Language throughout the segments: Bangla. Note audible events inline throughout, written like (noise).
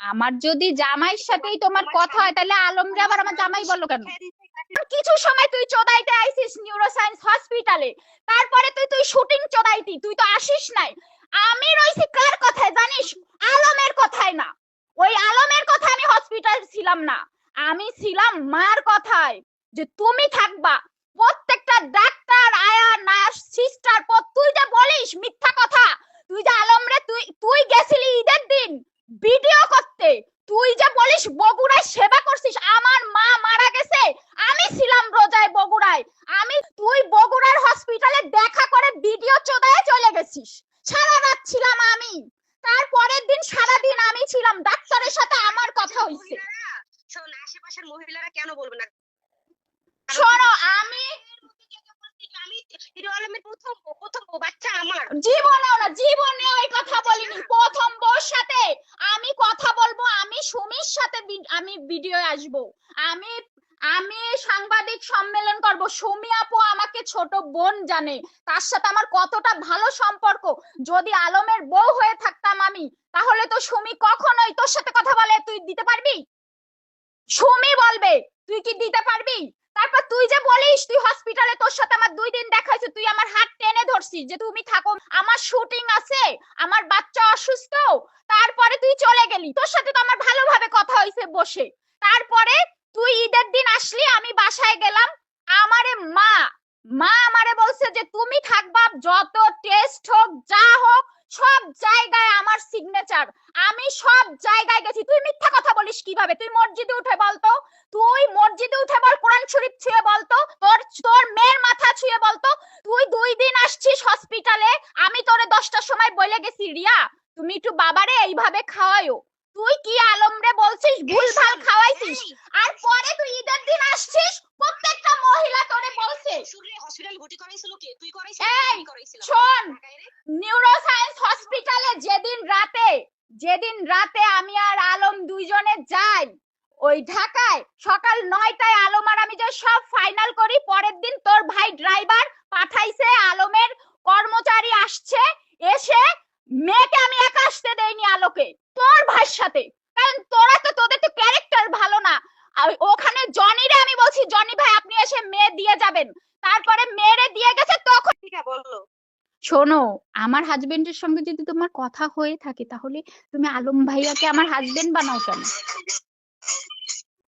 আমার যদি জামাইয়ের সাথেই তোমার কথা হয়, তাহলে আলমরে আবার আমার জামাই বলল কেন? কিছু সময় তুই চোদাইতে আইছিস নিউরোসায়েন্স হসপিটালে তারপরে তুই তুই শুটিং চোদাইতি, তুই তো আসিস নাই। আমি রইছি কার কথায় জানিস? আলমের কথায় না। ওই আলমের কথা আমি হসপিটাল ছিলাম না। আমি ছিলাম মার কথায় যে তুমি থাকবা। প্রত্যেকটা ডাক্তার, আয়া, নার্স, সিস্টার পর তুই যে বলিস মিথ্যা কথা, তুই যে আলমরে তুই তুই গেছিলি ঈদের দিন। ভিডিও করতে। তুই যে বলিস বগুড়ায় সেবা করছিস আমার মা মারা গেছে আমি ছিলাম রোজায় বগুড়ায় আমি তুই বগুড়ার হসপিটালে দেখা করে ভিডিও চোদায় চলে গেছিস সারা রাত ছিলাম আমি তারপরের দিন সারা দিন আমি ছিলাম ডাক্তারের সাথে আমার কথা হইছে মহিলারা, শোন আশেপাশের মহিলারা কেন বলবে না শোনো আমি আমি হিরো আলমের প্রথম বউ, প্রথম বউ, বাচ্চা আমার জীবনেও না জীবনেও এই কথা বলিনি প্রথম বউর সাথে আমি কথা বলব আমি সুমির সাথে ভি- ভিডিও আসব। আমি আমি সাংবাদিক সম্মেলন করব। সুমি আপু আমাকে ছোট বোন জানে। তার সাথে আমার কতটা ভালো সম্পর্ক। যদি আলমের বউ হয়ে থাকতাম আমি, তাহলে তো সুমি কখনোই তোর সাথে কথা বলে তুই দিতে পারবি? সুমি বলবে, তুই কি দিতে পারবি? তারপর তুই যে বলিস, তুই হসপিটালে তোর সাথে আমার দুই দিন দেখা তুই আমার হাত টেনে ধরছিস যে তুমি থাকো। আমার শুটিং আছে, আমার বাচ্চা অসুস্থ, তারপরে তুই চলে গেলি। তোর সাথে তো আমার ভালোভাবে কথা হয়েছে বসে। তারপরে তুই ঈদের দিন আসলি, আমি বাসায় গেলাম। আমারে মা মা আমারে বলছে যে তুমি থাকবা যত টেস্ট হোক, যা হোক, সব জায়গায় আমার সিগনেচার আমি সব জায়গায় গেছি। তুই মিথ্যা কথা বলিস কীভাবে? তুই মসজিদে উঠে বলতো, তুই মসজিদে উঠে বল, কোরআন শরীফ ছুঁয়ে বলতো, তোর তোর মেয়ের মাথা ছুঁয়ে বলতো, তুই দুই দিন আসছিস হসপিটালে আমি তোরে দশটার সময় বলে গেছি। রিয়া, তুমি একটু বাবারে এইভাবে খাওয়ায়ও তুই কি আলমরে বলছিস ভুলভাল খাওয়াইছিস? আর পরে তুই ঈদের দিন আসছিস প্রত্যেকটা মহিলা তোরে বলছে। হসপিটাল ভর্তি করাইছিল কে? তুই করাইছিস শোন নিউরোসায়েন্স হসপিটালে যেদিন রাতে যেদিন রাতে আমি আর আলম দুইজনে যাই ওই ঢাকায় সকাল নয়টায় আলম আর আমি যে সব ফাইনাল করি পরের দিন তোর ভাই ড্রাইভার পাঠাইছে আলমের কর্মচারী আসছে এসে মেয়েকে আমি একা আসতে দেইনি আলোকে। তোর ভাইয়ের সাথে। কারণ তোরা তো তোদের তো ক্যারেক্টার ভালো না। ওখানে জনিরে আমি বলছি জনি ভাই আপনি এসে মেয়ে দিয়ে যাবেন। তারপরে মেয়েরে দিয়ে গেছে তখন বলল শোনো আমার হাজবেন্ডের সঙ্গে যদি তোমার কথা হয়ে থাকে তাহলে তুমি আলম ভাইয়াকে আমার হাজবেন্ড বানাও কেন?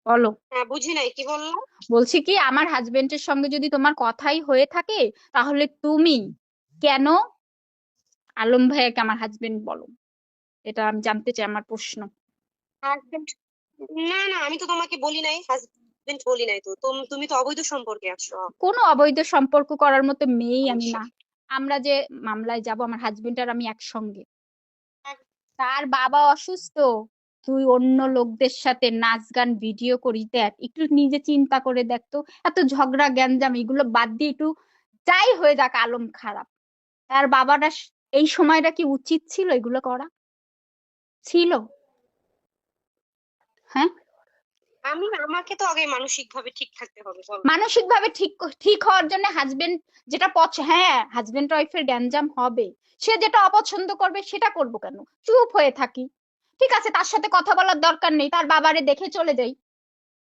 বলো। হ্যাঁ বুঝি নাই কি বলল? বলছি কি আমার হাজবেন্ডের সঙ্গে যদি তোমার কথাই হয়ে থাকে তাহলে তুমি কেন আলম ভাইয়াকে আমার হাজবেন্ড বলো? এটা আমি জানতে চাই আমার প্রশ্ন। হাজবেন্ড না না আমি তো তোমাকে বলি নাই হাজবেন্ড বলি নাই তো। তুমি তো অবৈধ সম্পর্কে আছো। কোনো অবৈধ সম্পর্ক করার মতো মেয়েই আমি না। আমরা যে মামলায় যাব আমার হাজবেন্ড আর আমি একসঙ্গে। তার বাবা অসুস্থ তুই অন্য লোকদের সাথে নাচ গান ভিডিও করি দেখ। একটু নিজে চিন্তা করে দেখ তো। এত ঝগড়া গ্যাঞ্জাম এগুলো বাদ দিয়ে একটু যাই হয়ে যাক আলম খারাপ। তার বাবাটা এই সময়টা কি উচিত ছিল এগুলো করা? ছিল। হ্যাঁ? আমি আমাকে তো আগে মানসিক ভাবে ঠিক থাকতে হবে মানসিক ভাবে ঠিক ঠিক হওয়ার জন্য হাজবেন্ড যেটা পছ হ্যাঁ হাজবেন্ড ওয়াইফের গ্যাঞ্জাম হবে। সে যেটা অপছন্দ করবে সেটা করব কেন? চুপ হয়ে থাকি। ঠিক আছে তার সাথে কথা বলার দরকার নেই তার বাবারে দেখে চলে যাই।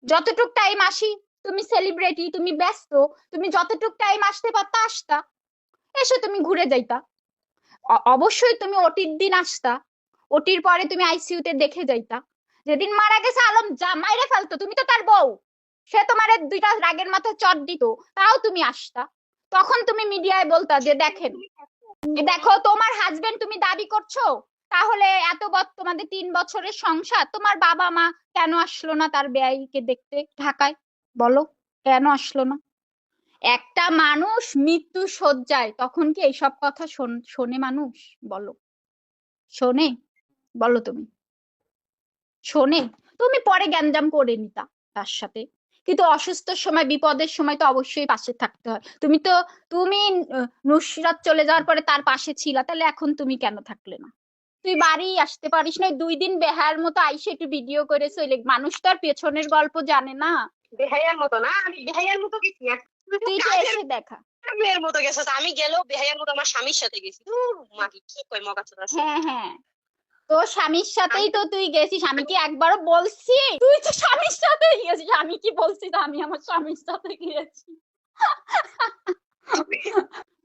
যতটুক টাইম আসি তুমি সেলিব্রিটি তুমি ব্যস্ত তুমি যতটুক টাইম আসতে পারতা আসতা। এসে তুমি ঘুরে যাইতা। অবশ্যই তুমি ওটির দিন আসতা। ওটির পরে তুমি আইসিইউতে দেখে যাইতা। যেদিন মারা গেছে, আলম যা মাইরে ফেলতো, তুমি তো তার বউ। সে তোমারে দুইটা রাগের মাথায় চট দিত, তাও তুমি আসতা। তখন তুমি মিডিয়ায় বলতা যে, দেখেন দেখো, তোমার হাজবেন্ড তুমি দাবি করছ? তাহলে এত বছর তোমাদের তিন বছরের সংসার, তোমার বাবা মা কেন আসলো না তার ব্যয়কে দেখতে ঢাকায়? বলো, কেন আসলো না? একটা মানুষ মৃত্যু শয্যায়, তখন কি এইসব কথা শোনে মানুষ? বলো। শোনে? বলো তুমি। শোনে তুমি পরে গ্যাঞ্জাম করে নিতা তার সাথে। কিন্তু অসুস্থর সময় বিপদের সময় তো অবশ্যই পাশে থাকতে হয়। তুমি তো তুমি নুসরাত চলে যাওয়ার পরে তার পাশে ছিলা তাহলে এখন তুমি কেন থাকলে না? তুই বাড়ি আসতে পারিস না দুই দিন বেহার মতো আইসে একটু ভিডিও করে চলে মানুষ তো আর পেছনের গল্প জানে না। বেহাইয়ার মতো না আমি বেহাইয়ার মতো গেছি। তুই তো এসে দেখা। মেয়ের মতো গেছো আমি গেলেও বেহাইয়ার মতো আমার স্বামীর সাথে গেছি। মাগি কি কই মগা হ্যাঁ হ্যাঁ। তোর স্বামীর সাথেই তো তুই গেছিস আমি কি একবারও বলছি? তুই তো স্বামীর সাথে আমি কি বলছি তো আমি আমার স্বামীর সাথে গিয়েছি?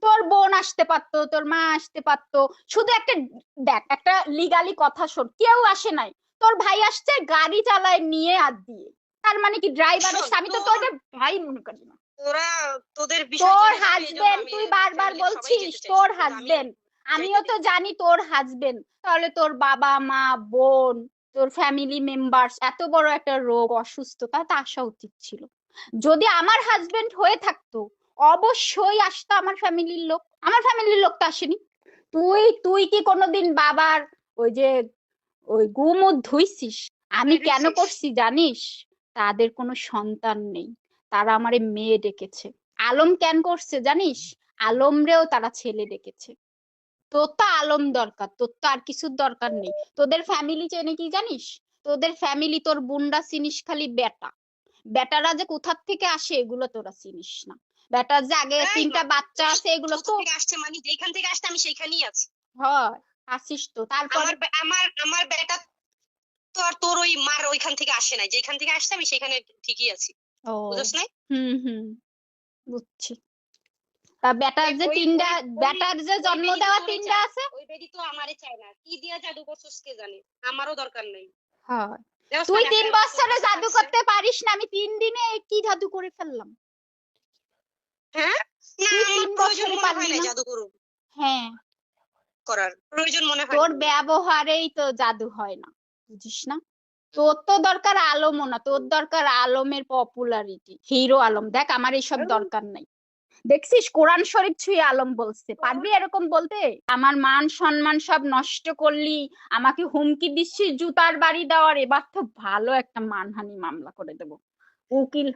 তোর বোন আসতে পারতো তোর মা আসতে পারতো শুধু একটা দেখ একটা লিগালি কথা শোন কেউ আসে নাই। তোর ভাই আসছে গাড়ি চালায় নিয়ে আর দিয়ে। তার মানে কি ড্রাইভারের স্বামী তো তোর ভাই মনে করি না। তোরা তোদের বিষয় তোর হাজবেন্ড তুই বারবার বলছিস তোর হাজবেন্ড আমিও তো জানি তোর হাজবেন্ড তাহলে তোর বাবা মা বোন তোর ফ্যামিলি মেম্বার এত বড় একটা রোগ অসুস্থতা তা আসা উচিত ছিল। যদি আমার হাজবেন্ড হয়ে থাকতো অবশ্যই আসতো আমার ফ্যামিলির লোক। আমার ফ্যামিলির লোক তো আসেনি। তুই তুই কি কোনোদিন বাবার ওই যে ওই গুমুদ ধুইছিস? আমি কেন করছি জানিস? তাদের কোনো সন্তান নেই। তারা আমারে মেয়ে ডেকেছে। আলম কেন করছে জানিস? আলমরেও তারা ছেলে ডেকেছে। তোর তো আলম দরকার তোর তো আর কিছুর দরকার নেই। তোদের ফ্যামিলি চেনে কি জানিস? তোদের ফ্যামিলি তোর বুন্ডা চিনিস খালি বেটা বেটারা যে কোথার থেকে আসে এগুলো তোরা চিনিস না। বেটার যে আগে তিনটা বাচ্চা আছে এগুলো কোথা তো থেকে আসছে মানে যেখান থেকে আসছে আমি সেইখানেই আছি। হয় আসিস তো। তারপর আমার আমার বেটা তো আর তোর ওই মার ওইখান থেকে আসে নাই। যেখান থেকে আসছে আমি সেখানে ঠিকই আছি। ও বুঝছ নাই? হুম হুম বুঝছি। তা বেটার যে তিনটা বেটার যে জন্ম দেওয়া তিনটা আছে? ওই বেডি তো আমারে চায় না। কি দিয়া জাদু করছিস কে জানে? আমারও দরকার নেই। হয়। তুই তিন বছরে জাদু করতে পারিস না আমি তিন দিনে কি জাদু করে ফেললাম? হ্যাঁ? তুই তিন বছরে পারলি না? জাদু করুক। হ্যাঁ। করার। প্রয়োজন মনে হয় তোর ব্যবহারেই তো জাদু হয় না বুঝিস না? তোর তো দরকার আলমও না তোর দরকার আলমের পপুলারিটি হিরো আলম। দেখ আমার এইসব দরকার নাই। দেখছিস? কোরআন শরীফ ছুঁয়ে আলম বলছে। পারবি এরকম বলতে? আমার মান সম্মান সব নষ্ট করলি আমাকে হুমকি দিচ্ছিস জুতার বাড়ি দেওয়ার এবার তো ভালো একটা মানহানি মামলা করে দেবো। উকিল।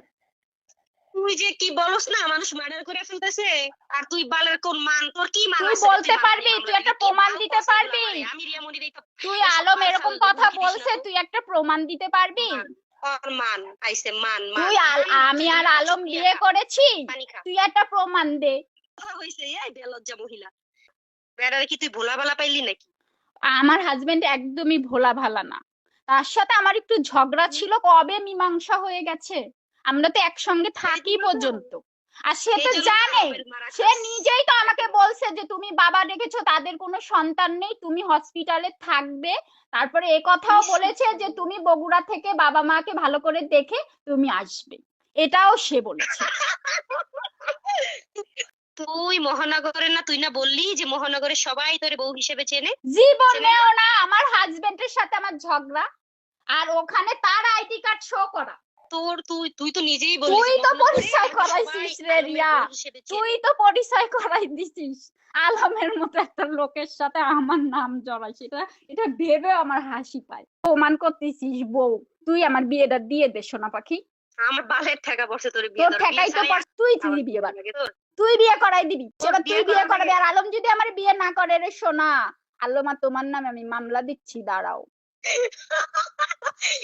তুই যে কি বলস না মানুষ মার্ডার করে ফেলতেছে আর তুই বালের কোন মান? তোর কি মান তুই বলতে পারবি, তুই একটা প্রমাণ দিতে পারবি? আমি এই তুই আলম এরকম কথা বলছে তুই একটা প্রমাণ দিতে পারবি? মান আইছে মান মান। তুই আর আমি আর আলম বিয়ে করেছি? তুই একটা প্রমাণ দে। (laughs) হইছে এই বেলজ্জা মহিলা। বেড়ারে কি তুই ভোলা ভালা পাইলি নাকি? আমার হাজবেন্ড একদমই ভোলা ভালা না। তার সাথে আমার একটু ঝগড়া ছিল কবে মীমাংসা হয়ে গেছে? আমরা তো একসঙ্গে থাকি পর্যন্ত। আর সে তো জানে সে নিজেই তো আমাকে বলছে যে তুমি বাবা রেখেছো তাদের কোনো সন্তান নেই তুমি হসপিটালে থাকবে। তারপরে এ কথাও বলেছে যে তুমি বগুড়া থেকে বাবা মাকে ভালো করে দেখে তুমি আসবে। এটাও সে বলেছে। (laughs) তুই মহানগরের না তুই না বললি যে মহানগরের সবাই তোরে বউ হিসেবে চেনে? জি জীবনেও না? আমার হাজবেন্ডের সাথে আমার ঝগড়া। আর ওখানে তার আইডি কার্ড শো করা। তোর তুই তুই তো নিজেই বললি তুই তো পরিচয় করাইছিস রে রিয়া। তুই তো পরিচয় করাই দিছিস। আলমের মতো একটা লোকের সাথে আমার নাম জড়াই সেটা এটা ভেবে আমার হাসি পায়। প্রমাণ করতেছিস বউ। তুই আমার বিয়েটা দিয়ে দে সোনা পাখি। আমার বালের ঠেকা পড়ছে তোর বিয়ে তোর ঠেকাই তো ছাড়াই পর তুই বিয়ে তোর। তুই বিয়ে করাই দিবি। এবার তুই বিয়ে করা করাবি। আর আলম যদি আমার বিয়ে না করে রে সোনা। আল্লমা তোমার নামে আমি মামলা দিচ্ছি দাঁড়াও।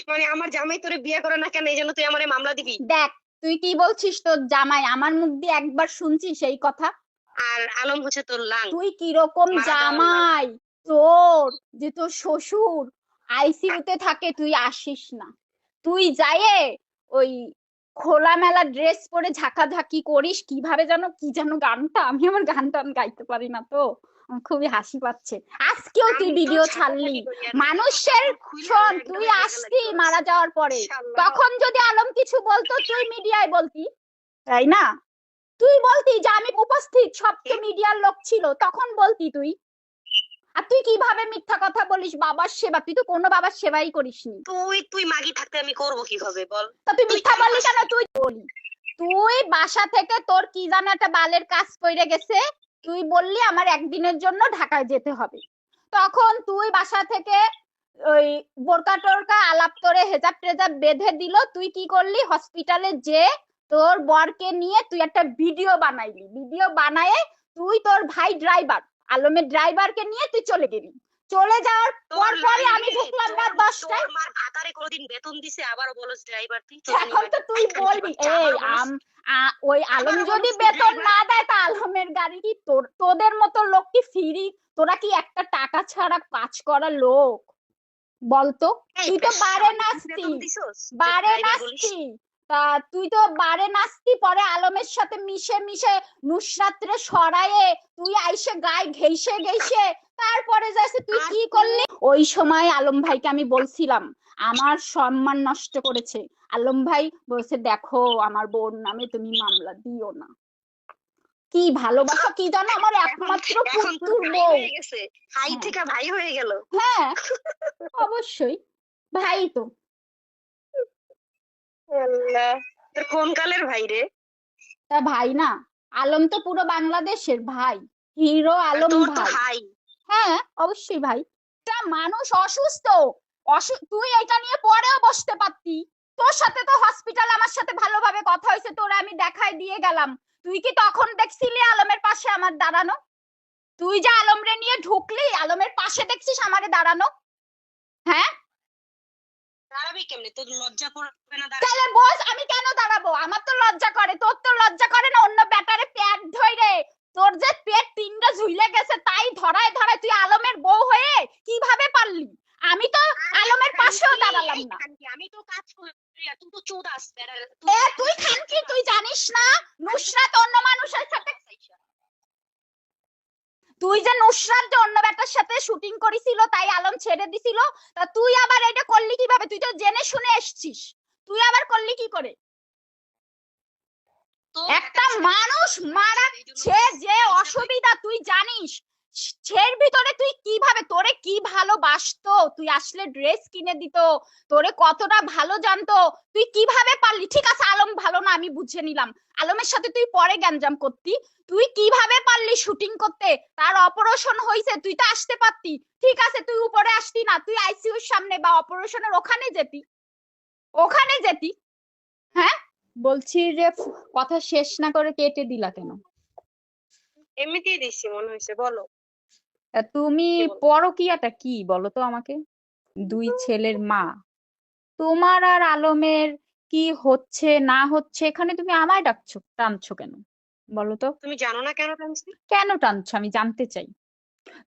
মানে আমার জামাই তোরে বিয়ে করে না কেন? এই জন্য তুই আমারে মামলা দিবি? দেখ তুই কি বলছিস তোর জামাই? আমার মুখ দিয়ে একবার শুনছিস এই কথা? আর আলম হচ্ছে তোর লাং। তুই কি রকম জামাই? তোর যে তোর শ্বশুর আইসিইউতে থাকে তুই আসিস না। তুই যায়ে ওই খোলামেলা ড্রেস পরে ঝাঁকাঝাঁকি করিস কীভাবে যেন কি যেন গানটা? আমি আমার গান টান গাইতে পারি না তো। খুবই হাসি পাচ্ছে। আজকেও তুই ভিডিও ছাড়লি। মানুষের শোন তুই আসতি মারা যাওয়ার পরে। তখন যদি আলম কিছু বলতো তুই মিডিয়ায় বলতি তাই না? তুই বলতি যে আমি উপস্থিত সব তো মিডিয়ার লোক ছিল তখন বলতি তুই। আর তুই কীভাবে মিথ্যা কথা বলিস? বাবার সেবা। তুই তো কোনো বাবার সেবাই করিসনি। তুই তুই মাগি থাকতে আমি করব কীভাবে বল? তা তুই মিথ্যা বললি কেন? তুই বলি। তুই বাসা থেকে তোর কি জানো একটা বালের কাজ পড়ে গেছে। তুই বললি আমার একদিনের জন্য ঢাকায় যেতে হবে। তখন তুই বাসা থেকে ওই বোরকা টোরকা আলাপ করে হেজাব টেজাব বেঁধে দিল। তুই কি করলি? হসপিটালে যে তোর বরকে নিয়ে তুই একটা ভিডিও বানাইলি। ভিডিও বানায়ে তুই তোর ভাই ড্রাইভার আলমের ড্রাইভারকে নিয়ে তুই চলে গেলি। চলে যাওয়ার পর পরে আমি ঢুকলাম রাত দশটায়। তোর মার ভাতারে কোনোদিন বেতন দিছে আবারও বলস ড্রাইভার তুই এখন তো তুই বলবি এই আম ওই আলম যদি বেতন না দেয় তা আলমের গাড়ি কি তোর তোদের মতো লোক কি ফিরি তোরা কি একটা টাকা ছাড়া কাজ করা লোক? বলতো? তুই তো বারে নাচতি। বারে নাচতি। তা তুই তো বারে নাচতি পরে আলমের সাথে মিশে মিশে নুসরাত্রে সরায়ে তুই আইসে গায়ে ঘেইসে ঘেইসে তারপরে যাইছে তুই কি করলি? ওই সময় আলম ভাইকে আমি বলছিলাম আমার সম্মান নষ্ট করেছে। আলম ভাই বলছে দেখো আমার বোন নামে তুমি মামলা দিও না। কি ভালোবাসা কি জানো? আমার একমাত্র ভাই বউ। হাই হ্যাঁ। থেকে ভাই হয়ে গেল। হ্যাঁ (laughs) অবশ্যই। ভাই তো। আল্লাহ তোর কোন কালের ভাই রে? তা ভাই না আলম তো পুরো বাংলাদেশের ভাই হিরো আলম ভাই। হ্যাঁ অবশ্যই ভাই। তা মানুষ অসুস্থ তুই এটা নিয়ে পরেও বসতে পারতি। তোর সাথে তো হসপিটাল আমার সাথে ভালোভাবে কথা হয়েছে তোরা আমি দেখাই দিয়ে গেলাম। তুই কি তখন দেখছিলি আলমের পাশে আমার দাঁড়ানো? তুই যে আলমরে নিয়ে ঢুকলি আলমের পাশে দেখছিস আমারে দাঁড়ানো? হ্যাঁ? দাঁড়াবি কেমনে? তোর লজ্জা করবে না তাহলে বস আমি কেন দাঁড়াবো? আমার তো লজ্জা করে তোর তো লজ্জা করে না অন্য ব্যাটারে পেট ধরে তোর যে পেট তিনটা ঝুলে গেছে তাই ধরায় ধরায় তুই আলমের বউ হয়ে কীভাবে পারলি? আমি তো আলমের পাশেও দাঁড়ালাম না। আমি তো কাজ করি তুই তো চোদাস তুই খানকি তুই জানিস না নুসরাত অন্য মানুষের সাথে তুই যে নুসরাত যে অন্য ব্যাটার সাথে শুটিং করেছিল তাই আলম ছেড়ে দিছিল তা তুই আবার এটা করলি কীভাবে? তুই তো জেনে শুনে এসছিস। তুই আবার করলি কি করে? একটা মানুষ মারা সে যে অসুবিধা তুই জানিস সের ভিতরে তুই কীভাবে তোরে কি ভালোবাসতো? তুই আসলে ড্রেস কিনে দিত তোরে কতটা ভালো জানতো তুই কীভাবে পারলি? ঠিক আছে আলম ভালো না আমি বুঝে নিলাম। আলমের সাথে তুই পরে গ্যাঞ্জাম করতি। তুই কীভাবে পারলি শুটিং করতে? তার অপারেশন হয়েছে তুই তো আসতে পারতি। ঠিক আছে তুই উপরে আসতি না তুই আইসিইউর সামনে বা অপারেশনের ওখানে যেতি। ওখানে যেতি। হ্যাঁ? বলছি যে কথা শেষ না করে কেটে দিলা কেন? এমনিতেই দিচ্ছি মনে হয়েছে বলো। তুমি? পরকীয়াটা কি বলো তো আমাকে? দুই ছেলের মা। তোমার আর আলমের কি হচ্ছে না হচ্ছে এখানে তুমি আমায় ডাকছো টানছো কেন? বলো তো? তুমি জানো না কেন টানছি? কেন টানছো? আমি জানতে চাই।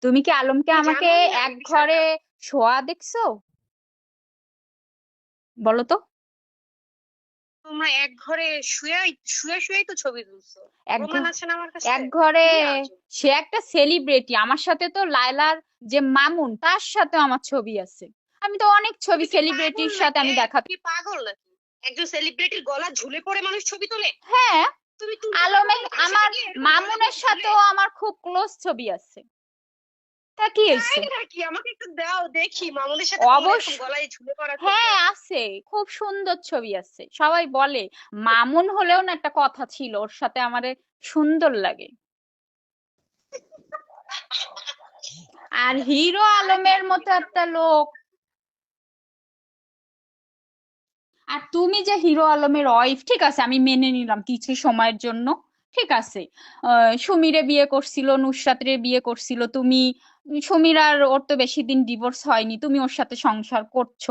তুমি কি আলমকে তুমি আমাকে জানোই না এক এই বিষয়টা। ঘরে শোয়া দেখছ? বলো তো। তোমরা এক ঘরে শুয়ে শুয়ে শুয়েই তো ছবি তুলছো। এক প্রমাণ ঘ- আছে না আমার কাছে? এক ঘরে কি আছে? সে একটা সেলিব্রিটি আমার সাথে তো লায়লার যে মামুন তার সাথে আমার ছবি আছে। আমি তো অনেক ছবি তুই কি পাগল সেলিব্রিটির সাথে নাকি? আমি দেখা তুমি কি পাগল নাকি? একজন সেলিব্রিটির গলা ঝুলে পড়ে মানুষ ছবি তোলে? হ্যাঁ। নাকি? আমার মামুনের সাথেও আমার খুব ক্লোজ ছবি আছে। তা কি নাকি? আমাকে একটু দাও দেখি। মামুনের সাথে তোমার এরকম অবশ্য- গলায় ঝুলে পড়া হ্যাঁ। আছে। খুব সুন্দর ছবি আছে। সবাই বলে মামুন হলেও না একটা কথা ছিল ওর সাথে আমারে সুন্দর লাগে। আর হিরো আলমের মতো একটা লোক। আর তুমি যে হিরো আলমের ওয়াইফ ঠিক আছে, আমি মেনে নিলাম কিছু সময়ের জন্য, ঠিক আছে। সুমিরে বিয়ে করছিল, নুসরাতরে বিয়ে করছিল, তুমি, সুমির আর ওর তো বেশি দিন ডিভোর্স হয়নি, তুমি ওর সাথে সংসার করছ।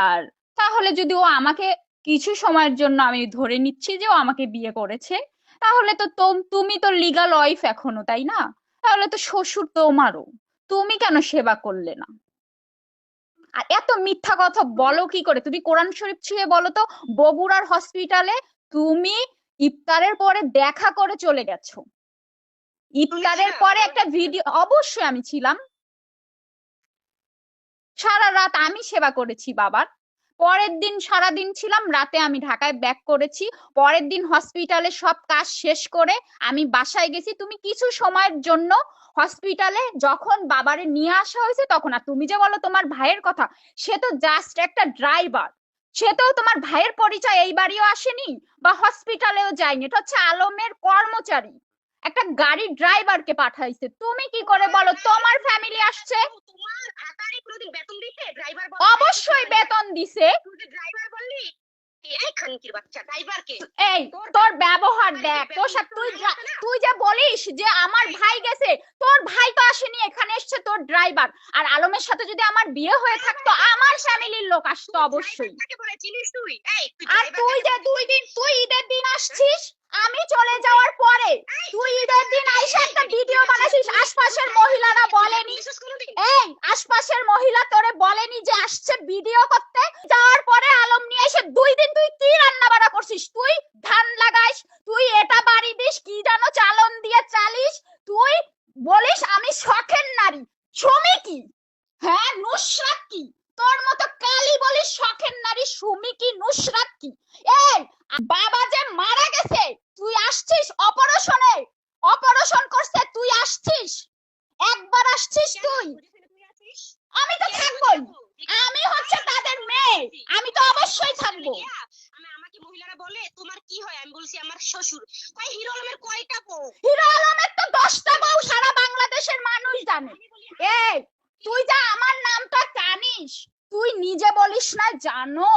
আর তাহলে যদি ও আমাকে কিছু সময়ের জন্য আমি ধরে নিচ্ছি যে ও আমাকে বিয়ে করেছে, তাহলে তো তুমি তো লিগাল ওয়াইফ এখনও, তাই না? তাহলে তো শ্বশুর তোমারও। তুমি কেন সেবা করলে না? আর এত মিথ্যা কথা বলো কি করে? তুমি কোরআন শরীফ ছুঁয়ে বলো তো বগুড়ার হসপিটালে তুমি ইফতারের পরে দেখা করে চলে গেছো। ইফতারের পরে একটা ভিডিও অবশ্যই আমি ছিলাম। সারা রাত আমি সেবা করেছি বাবার। পরের দিন সারা দিন ছিলাম, রাতে আমি ঢাকায় ব্যাক করেছি। পরের দিন হসপিটালে সব কাজ শেষ করে আমি বাসায় গেছি। তুমি কিছু সময়ের জন্য হসপিটালে যখন বাবারে নিয়ে আসা হয়েছে তখন, আর তুমি যে বলো তোমার ভাইয়ের কথা, সে তো জাস্ট একটা ড্রাইভার সে তো তোমার ভাইয়ের পরিচয় এই বাড়িও আসেনি বা হসপিটালেও যায়নি। এটা হচ্ছে আলমের কর্মচারী। একটা গাড়ির ড্রাইভারকে পাঠাইছে। তুমি কি করে বলো, তোমার ফ্যামিলি আসছে? অবশ্যই বেতন দিছে। এই, তোর- ব্যবহার দেখ, তোর সাথে তুই? তুই যে বলিস যে আমার ভাই গেছে, তোর ভাই তো আসেনি, এখানে এসছে তোর ড্রাইভার আর আলমের সাথে যদি আমার বিয়ে হয়ে থাকতো, আমার ফ্যামিলির লোক আসতো অবশ্যই। আর তুই যে দুই দিন, তুই ঈদের দিন আসছিস আমি চলে যাওয়ার পরে তুই ঈদের দিন আইসা একটা ভিডিও বানাইছিস, আশপাশের মহিলারা বলেনি। এই আশপাশের মহিলা তোরে বলেনি যে আসছে ভিডিও করতে। যাওয়ার পরে আলম নিয়ে এসে দুই দিন তুই কি রান্না বাড়া করছিস? তুই ধান লাগাইস তুই এটা বাড়ি দিস কি জানো চালন দিয়ে চালিস তুই বলিস আমি শখের নারী সুমি কি হ্যাঁ নুসরাত কি তোর মতো কালি বলিস শখের নারী সুমি কি নুসরাত কি এই বাবা যে মারা গেছে তুই আসছিস অপারেশনে অপারেশন করছে তুই আসছিস একবার আসছিস তুই তুই আছিস আমি তো থাকবই আমি হচ্ছে তাদের মেয়ে আমি তো অবশ্যই থাকব আমি আমাকে মহিলারা বলে তোমার কি হয় আমি বলছি আমার শ্বশুর কয় হিরো আলমের কয়টা বউ? হিরো আলমের তো দশটা বউ সারা বাংলাদেশের মানুষ জানে। এই তুই যা আমার নামটা কানিস তুই নিজে বলিস না জানো?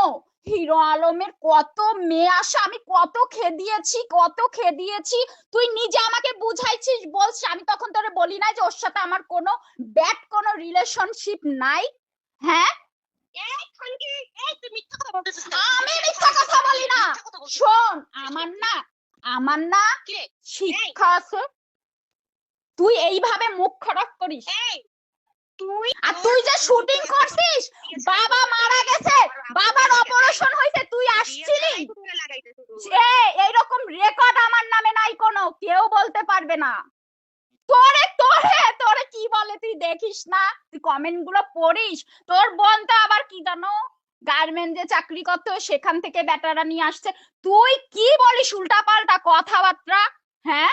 হিরো আলমের কত মেয়ে আসে আমি কত খেদিয়েছি কত খেদিয়েছি। তুই নিজে আমাকে বুঝাইছিস বলছিস আমি তখন তোরে বলি না যে ওর সাথে আমার কোনো ব্যাড কোনো রিলেশনশিপ নাই। হ্যাঁ? আমি মিথ্যা কথা বলি না। শোন আমার না আমার না শিক্ষা আছে। তুই এইভাবে মুখ খারাপ করিস। তুই আর তুই যে শুটিং করছিস বাবা মারা গেছে বাবার অপারেশন হয়েছে তুই আসছিলি। এ এইরকম রেকর্ড আমার নামে নাই কোনো কেউ বলতে পারবে না। তোরে তোরে তোরে কি বলে তুই দেখিস না? তুই কমেন্টগুলো পড়িস। তোর বোন তো আবার কি জানো? গার্মেন্টে চাকরি করতো সেখান থেকে বেটারা নিয়ে আসছে। তুই কি বলিস উল্টাপাল্টা কথাবার্তা? হ্যাঁ?